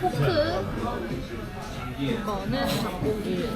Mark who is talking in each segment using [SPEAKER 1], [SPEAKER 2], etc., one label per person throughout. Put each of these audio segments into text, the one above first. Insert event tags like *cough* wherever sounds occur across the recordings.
[SPEAKER 1] 포크. 이거는 닭고기.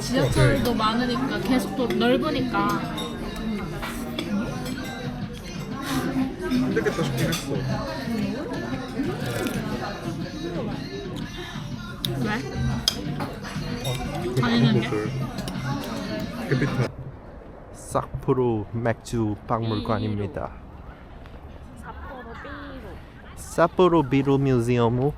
[SPEAKER 1] 지하철도 많으니까 계속 또 넓으니까
[SPEAKER 2] 힘들겠다 싶긴 했어.
[SPEAKER 1] 왜?
[SPEAKER 2] 어,
[SPEAKER 1] 다니는 게?
[SPEAKER 2] 싹프로 맥주 박물관입니다.
[SPEAKER 1] 삿포로
[SPEAKER 2] 비루 뮤지엄.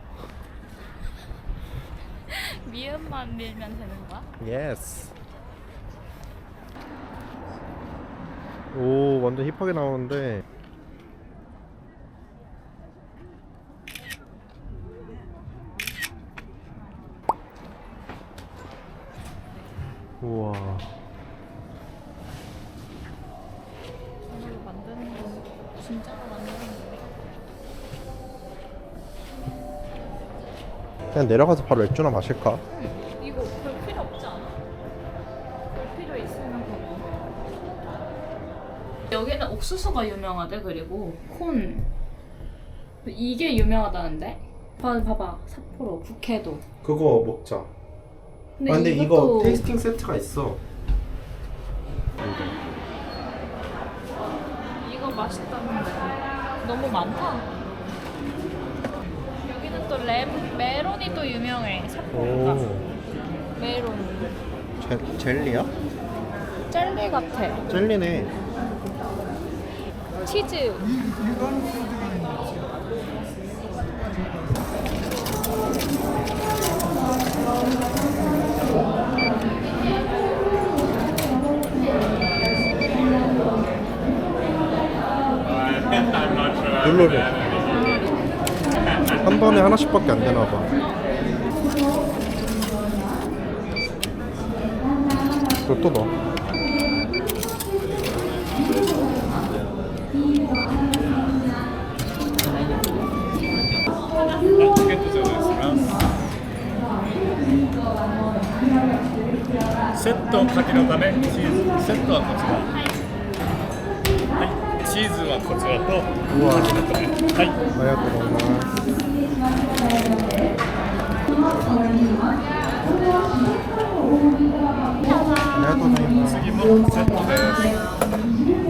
[SPEAKER 1] 미음만 밀면 되는 거야?
[SPEAKER 2] 예스. 오 완전 힙하게 나오는데 우와
[SPEAKER 1] 이걸 만드는 거 진짜로 만드는 거
[SPEAKER 2] 그냥 내려가서 바로 맥주나 마실까?
[SPEAKER 1] 이 옥수수가 유명하대 그리고? 콘. 이게 유명하다는데? 봐, 봐봐. 삿포로 북해도.
[SPEAKER 2] 그거 먹자.
[SPEAKER 1] 근데,
[SPEAKER 2] 아, 근데
[SPEAKER 1] 이것도
[SPEAKER 2] 이거 테이스팅 세트가 있어.
[SPEAKER 1] 이거 맛있다는데. 너무 많다. 여기는 또 램, 메론이 또 유명해 삿포로가.
[SPEAKER 2] 오.
[SPEAKER 1] 메론.
[SPEAKER 2] 젤, 젤리야?
[SPEAKER 1] 젤리 같아.
[SPEAKER 2] 젤리네
[SPEAKER 1] 치즈.
[SPEAKER 2] 별로래. 한 번에 하나씩밖에 안 되나 봐. 그걸 또 넣어
[SPEAKER 3] セットかのためチーズセットはこちら。はい。チーズはこちらとかきのためはい。
[SPEAKER 2] ありがとうございます。ありがとうございます
[SPEAKER 3] 次もセットです。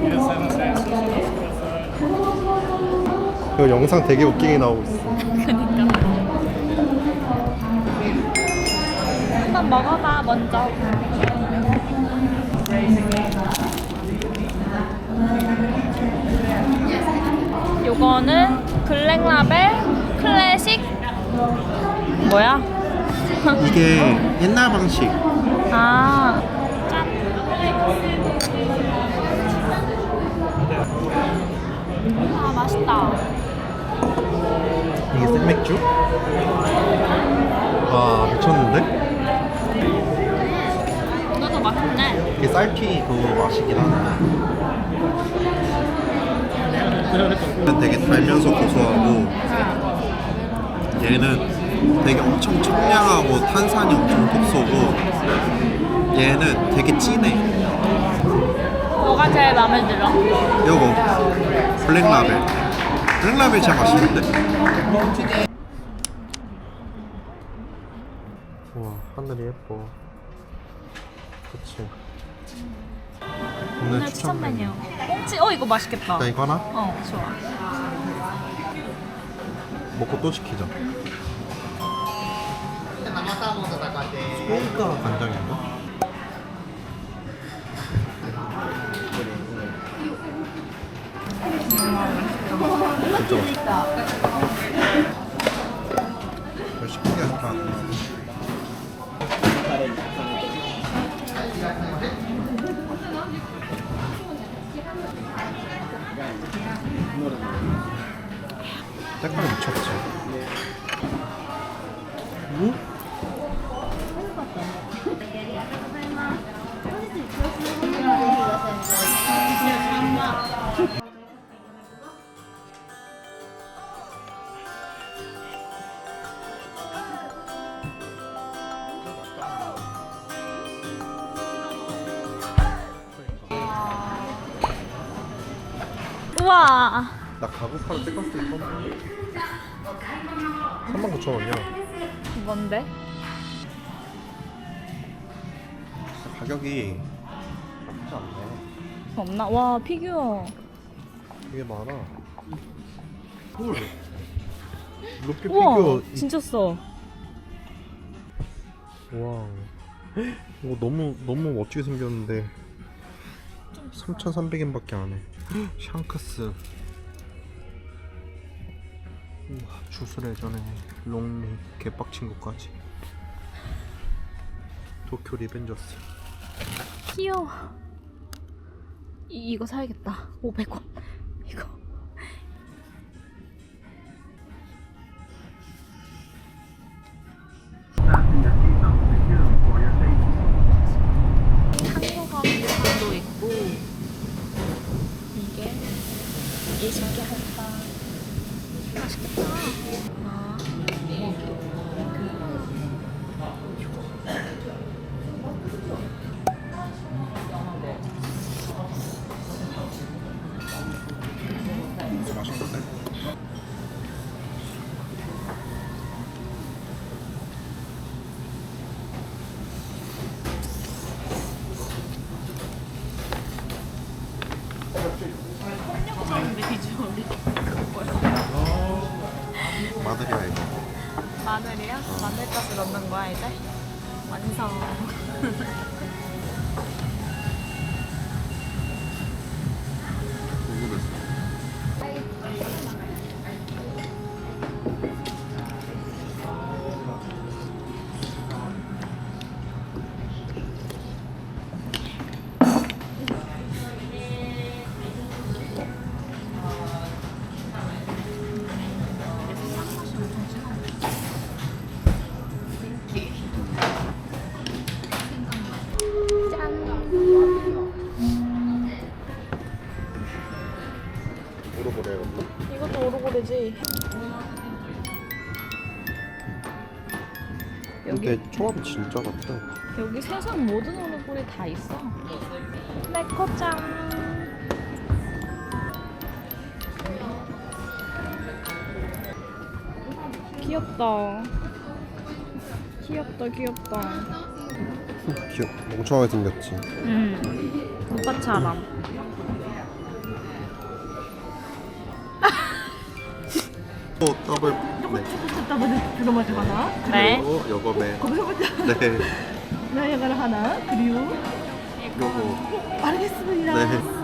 [SPEAKER 3] いらっしゃいまい。
[SPEAKER 2] 그 영상 되게 웃기게 나오고 있 어.
[SPEAKER 1] 한번 먹어봐 먼저 요거는 블랙라벨 클래식 뭐야? *laughs*
[SPEAKER 2] 이게 옛날 방식
[SPEAKER 1] 아 짠. 아 맛있다
[SPEAKER 2] 이게 생맥주? 와 미쳤는데?
[SPEAKER 1] 이것도 맛있네
[SPEAKER 2] 이게 쌀티 그 맛이긴 얘는 되게 달면서 고소하고 얘는 되게 엄청 청량하고 탄산이 엄청 톡 쏘고 얘는 되게 진해.
[SPEAKER 1] 뭐가 제일 마음에 들어?
[SPEAKER 2] 요거 블랙라벨. 블랙라벨 진짜 맛있는데? 우와 하늘이 예뻐. 그치
[SPEAKER 1] 오늘 추천 메뉴. 꽁치? 어 이거 맛있겠다.
[SPEAKER 2] 나 이거 하나?
[SPEAKER 1] 어 좋아.
[SPEAKER 2] 먹고 또 시키자. 소가 간장인가? 진짜 맛있다. 별 시키게 좋다 색깔 미쳤지 나 가구팔 찍었을 때 처음 39,000원이야
[SPEAKER 1] 뭔데?
[SPEAKER 2] 가격이 나쁘지 않네
[SPEAKER 1] 없나? 와 피규어.
[SPEAKER 2] 되게 많아 헐 루피
[SPEAKER 1] 우와
[SPEAKER 2] 피규어
[SPEAKER 1] 진짜 써.
[SPEAKER 2] 와 이거 너무 너무 멋지게 생겼는데 3,300엔밖에 안 해. 샹크스. 우와 주술회전에 롱리 개빡친 것까지. 도쿄 리벤저스.
[SPEAKER 1] 귀여워. 이, 이거 사야겠다. 500원.
[SPEAKER 2] 마늘이야 이거.
[SPEAKER 1] 마늘이야? 마늘까지 넣는 거야 이제? 완성. *laughs*
[SPEAKER 2] 근데 초밥이 진짜 같다.
[SPEAKER 1] 여기 세상 모든 오르골이 다 있어. 네코짱. 귀엽다. 귀엽다, 귀엽다.
[SPEAKER 2] 귀엽. 멍청하게 생겼지.
[SPEAKER 1] 응. 오빠처럼.
[SPEAKER 2] 또 더블. 네.
[SPEAKER 4] 들어마저 하나,
[SPEAKER 1] 네.
[SPEAKER 2] 그리고.
[SPEAKER 4] 거기서 먼저
[SPEAKER 2] 네.
[SPEAKER 4] 나야가라 하나, 그리고
[SPEAKER 2] 요거.
[SPEAKER 4] 알겠습니다.
[SPEAKER 2] 네.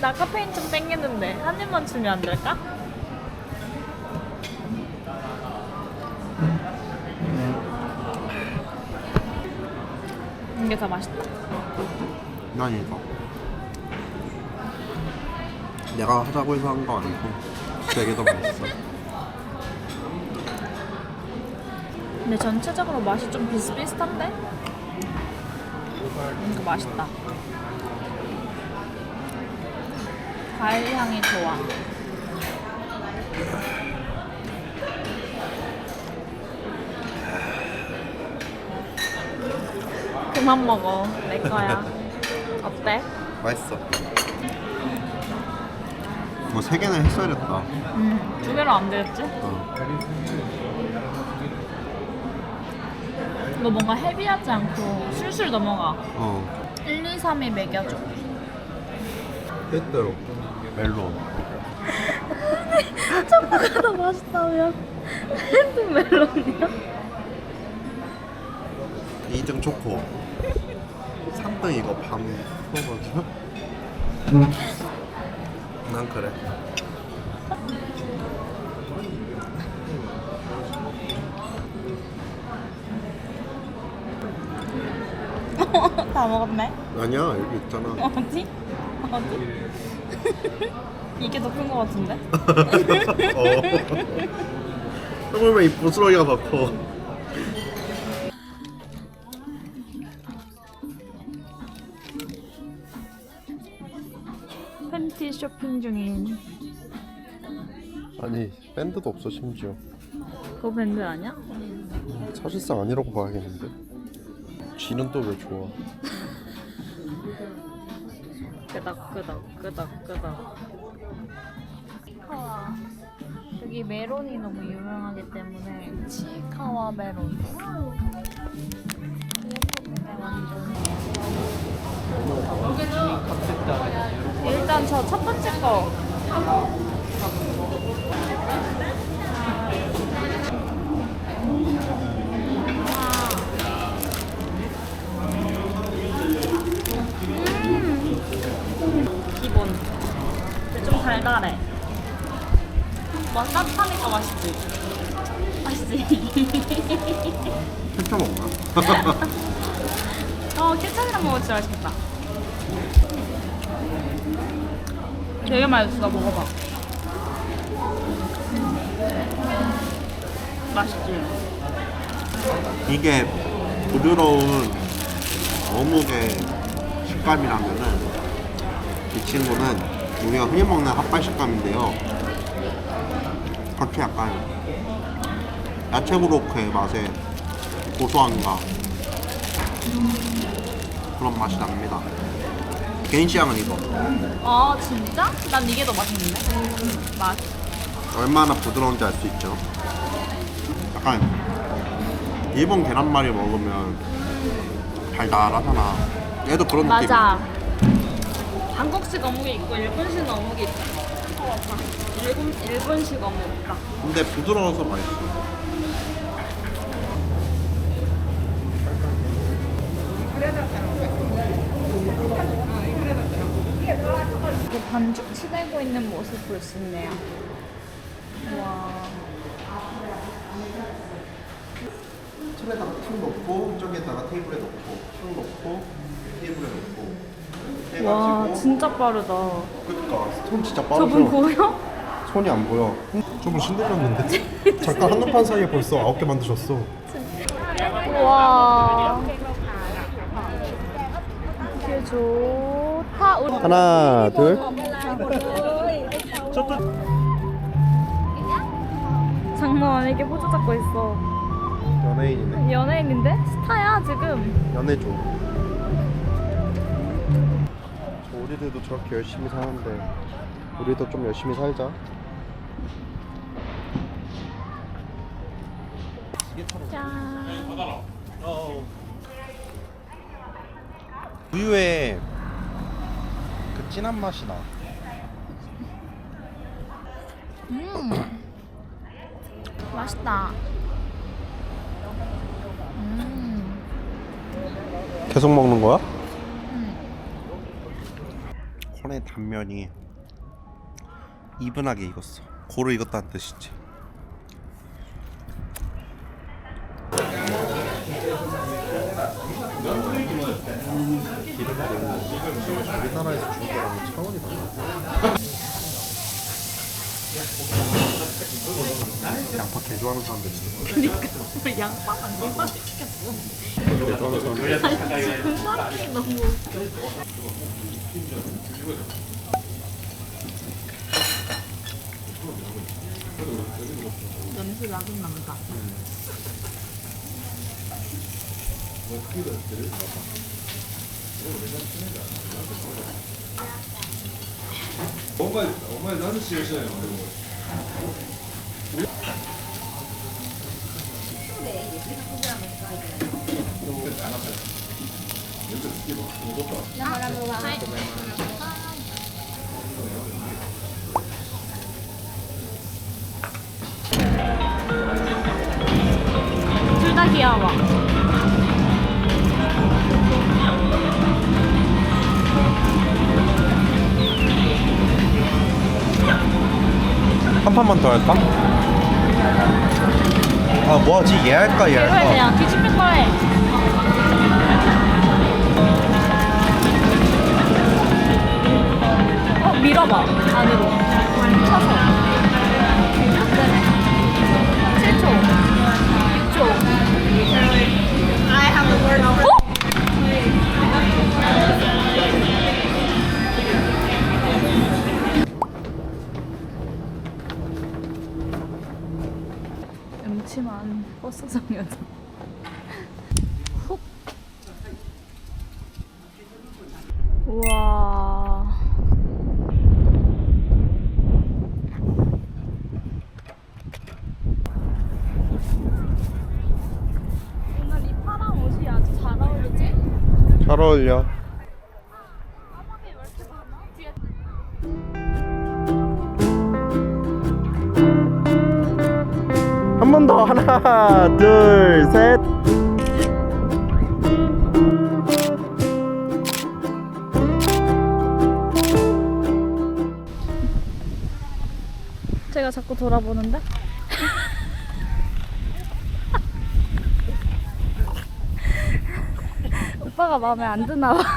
[SPEAKER 2] 나
[SPEAKER 1] 카페인 좀 땡기는데 한 입만 주면 안 될까? 이게 더 맛있다.
[SPEAKER 2] 난 이거. 내가 하자고 해서 한 거 아니고 되게 더 맛있어.
[SPEAKER 1] 근데 전체적으로 맛이 좀 비슷비슷한데? 이거 맛있다. 과일 향이 좋아. 그만 먹어. 내 거야. *laughs* 어때?
[SPEAKER 2] 맛있어. 뭐 세 개는 했어야겠다.
[SPEAKER 1] 음, 두 개로 안 되겠지?
[SPEAKER 2] 어.
[SPEAKER 1] 이거 뭔가 헤비하지 않고 술술 넘어가.
[SPEAKER 2] 어.
[SPEAKER 1] 1, 2, 3이 먹여줘.
[SPEAKER 2] 뜻대로 멜론. *laughs*
[SPEAKER 1] 초코가 더 맛있다면 핸드 멜론이야?
[SPEAKER 2] 2등 초코. 3등 이거 밤 먹어줘. 난 그래. *laughs*
[SPEAKER 1] 다 먹었네.
[SPEAKER 2] 아니야 여기 있잖아.
[SPEAKER 1] 어디? 어디? *laughs* 이게 더 큰 거 같은데? *laughs*
[SPEAKER 2] 어. 정말 이 부스러기가 더 커.
[SPEAKER 1] 팬티 쇼핑 중인
[SPEAKER 2] 아니 밴드도 없어 심지어
[SPEAKER 1] 그거 밴드 아니야?
[SPEAKER 2] 사실상 아니라고 봐야겠는데. 쥐는 또 왜 좋아?
[SPEAKER 1] 끄덕 끄덕 끄덕 끄덕. 치카와. 여기 메론이 너무 유명하기 때문에 치카와 메론. 완전 일단 저 첫 번째 거 기본 근데 좀 달달해 뭐 따뜻하니까 맛있지? 맛있지?
[SPEAKER 2] 펼쳐 먹나? *laughs*
[SPEAKER 1] 어 케찹이랑 먹으면 진짜 맛있겠다 되게 맛있어 먹어봐 맛있지?
[SPEAKER 2] 이게 부드러운 어묵의 식감이라면은 이 친구는 우리가 흔히 먹는 핫발 식감인데요. 그렇게 약간 야채 브로크의 맛에 고소함과 그런 맛이 납니다. 개인 취향은 이거.
[SPEAKER 1] 아 진짜? 난 이게 더 맛있는데? 맛
[SPEAKER 2] 얼마나 부드러운지 알 수 있죠. 약간 일본 계란말이 먹으면 달달하잖아. 얘도 그런 느낌.
[SPEAKER 1] 맞아 한국식 어묵이 있고 일본식 어묵이 있다 어. 일본, 일본식 어묵
[SPEAKER 2] 근데 부드러워서 맛있어.
[SPEAKER 1] 이렇게 반죽 치대고 있는 모습 볼 수 있네요. 와.
[SPEAKER 2] 틀에다가 툭 넣고 저기에다가 테이블에 넣고 툭 넣고 테이블에 넣고
[SPEAKER 1] 와,
[SPEAKER 2] 해가지고
[SPEAKER 1] 진짜 빠르다.
[SPEAKER 2] 그니까 손 진짜 빠르죠.
[SPEAKER 1] 저분 보여?
[SPEAKER 2] 손이 안 보여. 저분 신들렸는데 *laughs* 잠깐 한눈판 사이에 벌써 아홉 개 만드셨어.
[SPEAKER 1] 와. 게 좋다. 우리
[SPEAKER 2] 하나 둘.
[SPEAKER 1] 장난 이게 포즈 잡고 있어.
[SPEAKER 2] 연예인이네.
[SPEAKER 1] 연예인인데? 스타야, 지금.
[SPEAKER 2] 연애죠. 저 우리들도 저렇게 열심히 사는데 우리도 좀 열심히 살자.
[SPEAKER 1] 짠.
[SPEAKER 2] 우유에 그 진한 맛이 나.
[SPEAKER 1] 음. 맛있다. 음.
[SPEAKER 2] 계속 먹는 거야? 콘의 단면이 이분하게 익었어. 고루 익었다는 뜻이지. 우리나라에서 주는 거랑 차원이 달라. 양파 개 좋아하는 사람들 있어.
[SPEAKER 1] 그니까 양파 안 얼마나 시켰어.
[SPEAKER 2] 개 좋아하는 사람들.
[SPEAKER 1] 아니 그 사람이 너무 냄새 나긴 난다.
[SPEAKER 3] 엄마 엄마 나도 시간이야.
[SPEAKER 1] 둘다 귀여워.
[SPEAKER 2] 한 판만 더 할까? 아 뭐하지? 얘 할까 얘
[SPEAKER 1] 이거에
[SPEAKER 2] 할까?
[SPEAKER 1] 그냥 뒤집힌 거에. 어 밀어봐 안으로. 쳐서. 잘
[SPEAKER 2] 어울려. 한 번 더 하나, 둘, 셋.
[SPEAKER 1] 제가 자꾸 돌아보는데? 오빠가 마음에 안 드나 봐. *laughs*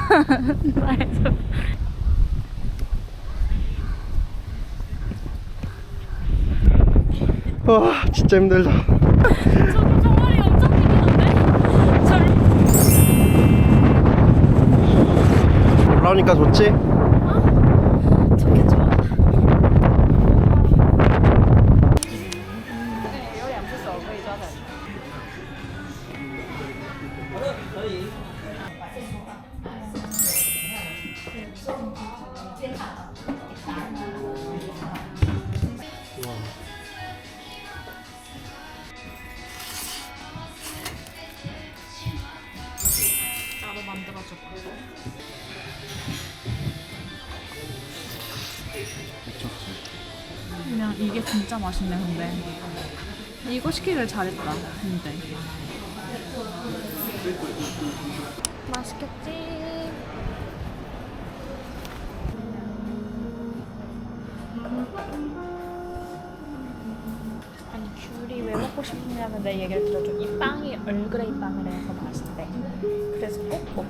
[SPEAKER 2] 와, 진짜 힘들다.
[SPEAKER 1] 저기 종아리 엄청 크긴한데? 절
[SPEAKER 2] 올라오니까 좋지?
[SPEAKER 1] 그냥 이게 진짜 맛있네 근데. 이거 시키길 잘했다 근데. 맛있겠지? 아니 귤이 왜 먹고 싶냐면 내 얘기를 들어줘. 이 빵이 얼그레이 빵을 해서 맛있대. 그래서 꼭 먹고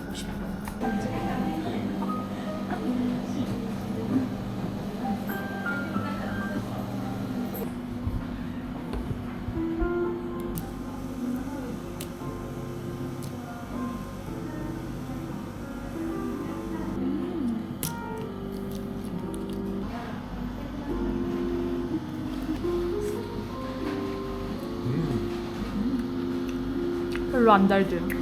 [SPEAKER 1] 별로 안 달죠